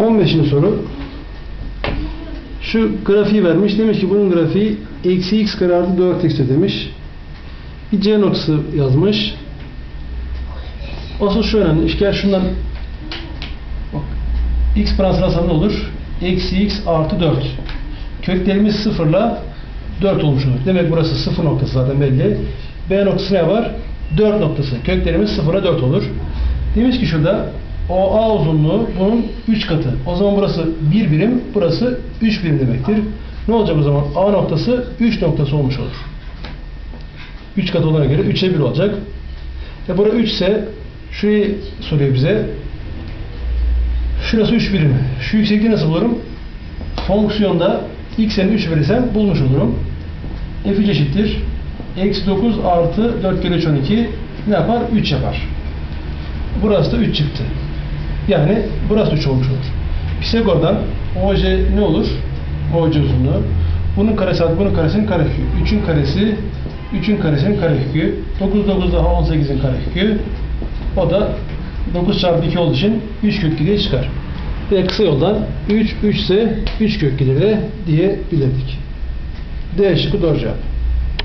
15. soru. Şu grafiği vermiş. Demiş ki bunun grafiği eksi x kare artı 4x'tir demiş. Bir c noktası yazmış. Asıl şu önemli. İşte şundan x alsam ne olur? Eksi x artı 4. Köklerimiz sıfırla 4 olmuş olur. Demek burası sıfır noktası zaten belli. B noktası ne var? 4 noktası. Köklerimiz sıfıra 4 olur. Demiş ki şurada o A uzunluğu bunun 3 katı. O zaman burası 1 birim, burası 3 birim demektir. Ne olacak o zaman? A noktası 3 noktası olmuş olur. 3 katı olana göre 3'e 1 olacak. E bura 3 ise şurayı soruyor bize. Şurası 3 birim. Şu yüksekliği nasıl bulurum? Fonksiyonda x'e 3 verirsem bulmuş olurum. f eşittir. Eksi 9 artı 4 kere 3 12 ne yapar? 3 yapar. Burası da 3 çıktı. Yani burası 3 olmuş olur. Pisagor'dan OC ne olur? OC uzunluğu. Bunun karesi artı bunun karesinin karekökü. 3'ün karesi 3'ün karesinin karekökü. 9 9 daha 18'in karekökü. O da 9 çarpı 2 olduğu için 3 kök 2 diye çıkar. Ve kısa yoldan 3 3 ise 3 kök 2 de diyebilirdik. D şıkkı doğru cevap.